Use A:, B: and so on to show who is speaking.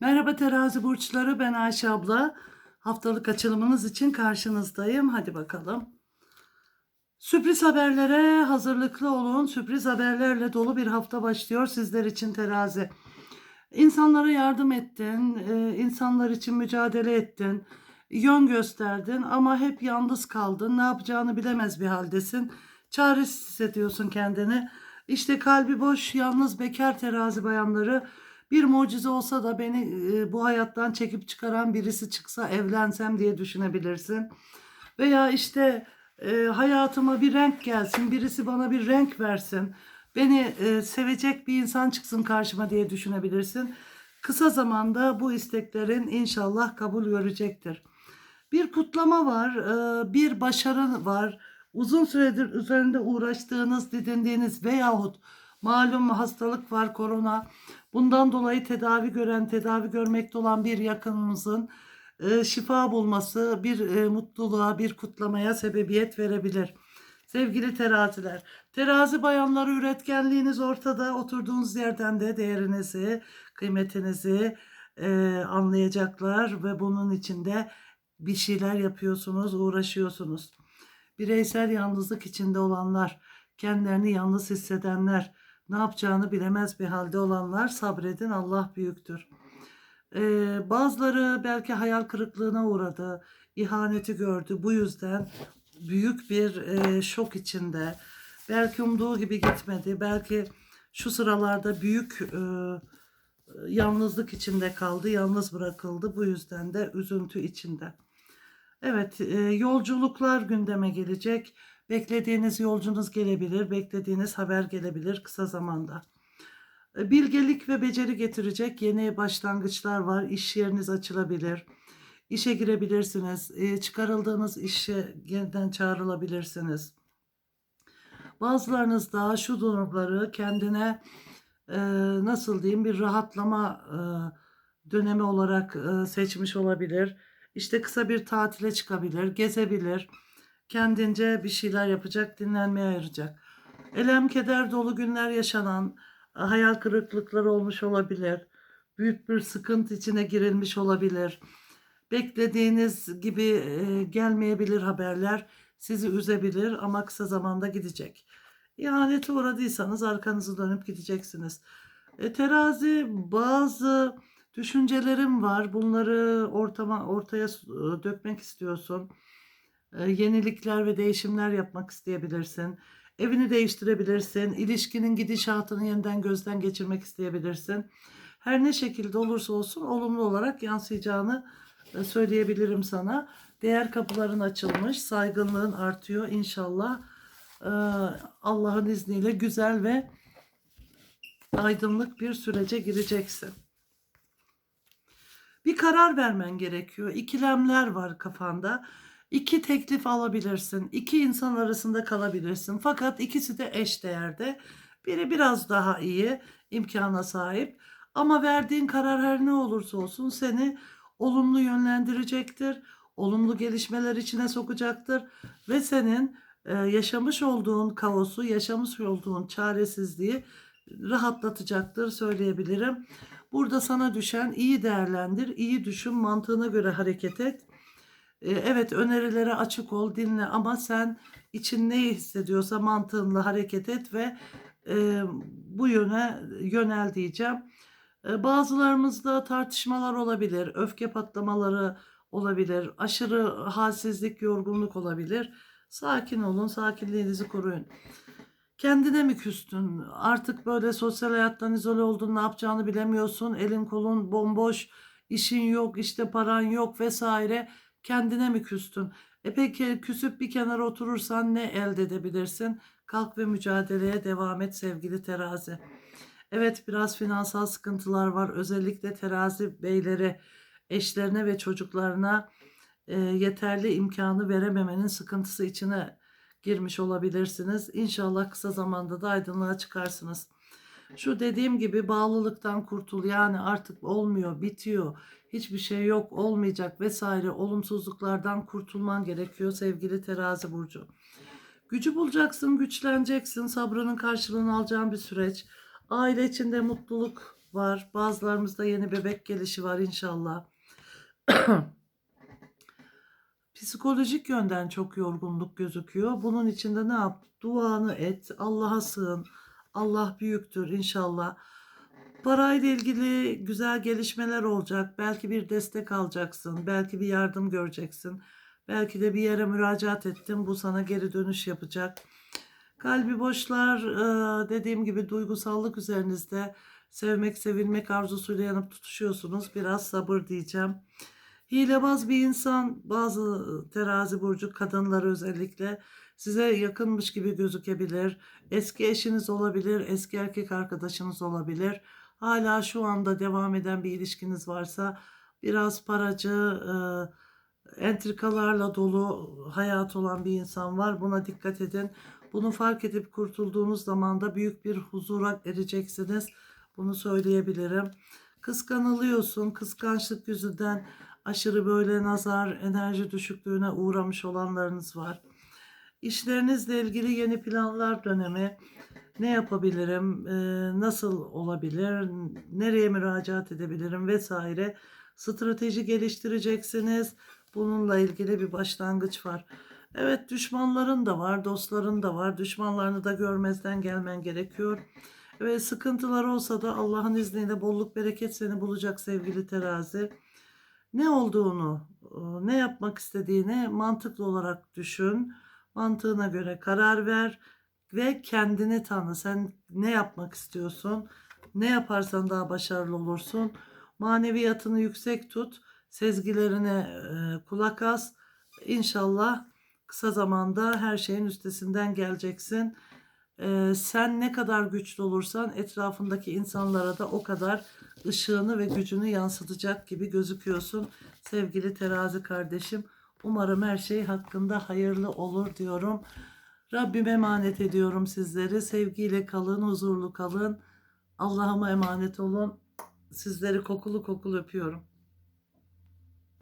A: Merhaba terazi burçları ben Ayşe abla. Haftalık açılımınız için karşınızdayım. Hadi bakalım. Sürpriz haberlere hazırlıklı olun. Sürpriz haberlerle dolu bir hafta başlıyor sizler için terazi. İnsanlara yardım ettin, e, insanlar için mücadele ettin, yön gösterdin ama hep yalnız kaldın. Ne yapacağını bilemez bir haldesin. Çaresiz hissediyorsun kendini. İşte kalbi boş, yalnız bekar terazi bayanları bir mucize olsa da beni e, bu hayattan çekip çıkaran birisi çıksa evlensem diye düşünebilirsin. Veya işte e, hayatıma bir renk gelsin, birisi bana bir renk versin, beni e, sevecek bir insan çıksın karşıma diye düşünebilirsin. Kısa zamanda bu isteklerin inşallah kabul görecektir. Bir kutlama var, bir başarı var. Uzun süredir üzerinde uğraştığınız, didindiğiniz veyahut malum hastalık var, korona. Bundan dolayı tedavi gören, tedavi görmekte olan bir yakınımızın e, şifa bulması bir e, mutluluğa, bir kutlamaya sebebiyet verebilir. Sevgili teraziler, terazi bayanları üretkenliğiniz ortada. Oturduğunuz yerden de değerinizi, kıymetinizi e, anlayacaklar ve bunun içinde bir şeyler yapıyorsunuz, uğraşıyorsunuz. Bireysel yalnızlık içinde olanlar, kendilerini yalnız hissedenler, ne yapacağını bilemez bir halde olanlar sabredin Allah büyüktür. Ee, bazıları belki hayal kırıklığına uğradı, ihaneti gördü. Bu yüzden büyük bir e, şok içinde. Belki umduğu gibi gitmedi. Belki şu sıralarda büyük e, yalnızlık içinde kaldı, yalnız bırakıldı. Bu yüzden de üzüntü içinde. Evet, e, yolculuklar gündeme gelecek. Beklediğiniz yolcunuz gelebilir, beklediğiniz haber gelebilir kısa zamanda. E, Bilgelik ve beceri getirecek yeni başlangıçlar var. İş yeriniz açılabilir. İşe girebilirsiniz. E, Çıkarıldığınız işe yeniden çağrılabilirsiniz. Bazılarınız daha şu durumları kendine e, nasıl diyeyim bir rahatlama dönemi olarak seçmiş olabilir. İşte kısa bir tatile çıkabilir, gezebilir. Kendince bir şeyler yapacak, dinlenmeye ayıracak. Elem keder dolu günler yaşanan, hayal kırıklıkları olmuş olabilir. Büyük bir sıkıntı içine girilmiş olabilir. Beklediğiniz gibi e, gelmeyebilir haberler sizi üzebilir ama kısa zamanda gidecek. İhanete uğradıysanız arkanızı dönüp gideceksiniz. E, terazi bazı düşüncelerim var. Bunları ortama ortaya e, dökmek istiyorsun. Yenilikler ve değişimler yapmak isteyebilirsin. Evini değiştirebilirsin. İlişkinin gidişatını yeniden gözden geçirmek isteyebilirsin. Her ne şekilde olursa olsun olumlu olarak yansıyacağını söyleyebilirim sana. Değer kapıların açılmış, saygınlığın artıyor inşallah. Allah'ın izniyle güzel ve aydınlık bir sürece gireceksin. Bir karar vermen gerekiyor. İkilemler var kafanda. İki teklif alabilirsin. İki insan arasında kalabilirsin. Fakat ikisi de eş değerde. Biri biraz daha iyi imkana sahip. Ama verdiğin karar her ne olursa olsun seni olumlu yönlendirecektir. Olumlu gelişmeler içine sokacaktır. Ve senin e, yaşamış olduğun kaosu, yaşamış olduğun çaresizliği rahatlatacaktır söyleyebilirim. Burada sana düşen iyi değerlendir, iyi düşün, mantığına göre hareket et. Ee, Evet önerilere açık ol, dinle ama sen için neyi hissediyorsa mantığınla hareket et ve e, bu yöne yönel diyeceğim. E, bazılarımızda tartışmalar olabilir, öfke patlamaları olabilir, aşırı halsizlik, yorgunluk olabilir. Sakin olun, sakinliğinizi koruyun. Kendine mi küstün? Artık böyle sosyal hayattan izole oldun, ne yapacağını bilemiyorsun, elin kolun bomboş, işin yok, işte paran yok vesaire. Kendine mi küstün? E peki küsüp bir kenara oturursan ne elde edebilirsin? Kalk ve mücadeleye devam et sevgili terazi. Evet biraz finansal sıkıntılar var. Özellikle terazi beyleri eşlerine ve çocuklarına e, yeterli imkanı verememenin sıkıntısı içine girmiş olabilirsiniz. İnşallah kısa zamanda da aydınlığa çıkarsınız. Şu dediğim gibi bağlılıktan kurtul yani artık olmuyor, bitiyor, hiçbir şey yok, olmayacak vesaire olumsuzluklardan kurtulman gerekiyor sevgili terazi burcu. Gücü bulacaksın, güçleneceksin, sabrının karşılığını alacağın bir süreç. Aile içinde mutluluk var. Bazılarımızda yeni bebek gelişi var inşallah. Psikolojik yönden çok yorgunluk gözüküyor. Bunun için de ne yap? Duanı et, Allah'a sığın. Allah büyüktür inşallah. Parayla ilgili güzel gelişmeler olacak. Belki bir destek alacaksın. Belki bir yardım göreceksin. Belki de bir yere müracaat ettin. Bu sana geri dönüş yapacak. Kalbi boşlar e, dediğim gibi duygusallık üzerinizde sevmek, sevilmek arzusuyla yanıp tutuşuyorsunuz. Biraz sabır diyeceğim. Hilebaz bir insan bazı terazi burcu kadınları özellikle size yakınmış gibi gözükebilir. Eski eşiniz olabilir, eski erkek arkadaşınız olabilir. Hala şu anda devam eden bir ilişkiniz varsa biraz paracı, e, entrikalarla dolu hayat olan bir insan var. Buna dikkat edin. Bunu fark edip kurtulduğunuz zaman da büyük bir huzura ereceksiniz. Bunu söyleyebilirim. Kıskanılıyorsun. Kıskançlık yüzünden aşırı böyle nazar, enerji düşüklüğüne uğramış olanlarınız var. İşlerinizle ilgili yeni planlar dönemi. Ne yapabilirim? e, nasıl olabilir? Nereye müracaat edebilirim vesaire. Strateji geliştireceksiniz. Bununla ilgili bir başlangıç var. Evet düşmanların da var, dostların da var. Düşmanlarını da görmezden gelmen gerekiyor. Ve sıkıntılar olsa da Allah'ın izniyle bolluk bereket seni bulacak sevgili terazi. Ne olduğunu, e, ne yapmak istediğini mantıklı olarak düşün. Mantığına göre karar ver ve kendini tanı. Sen ne yapmak istiyorsun? Ne yaparsan daha başarılı olursun. Maneviyatını yüksek tut. Sezgilerine e, kulak as. İnşallah kısa zamanda her şeyin üstesinden geleceksin. E, sen ne kadar güçlü olursan etrafındaki insanlara da o kadar ışığını ve gücünü yansıtacak gibi gözüküyorsun. Sevgili terazi kardeşim. Umarım her şey hakkında hayırlı olur diyorum. Rabbime emanet ediyorum sizleri. Sevgiyle kalın, huzurlu kalın. Allah'ıma emanet olun. Sizleri kokulu kokulu öpüyorum.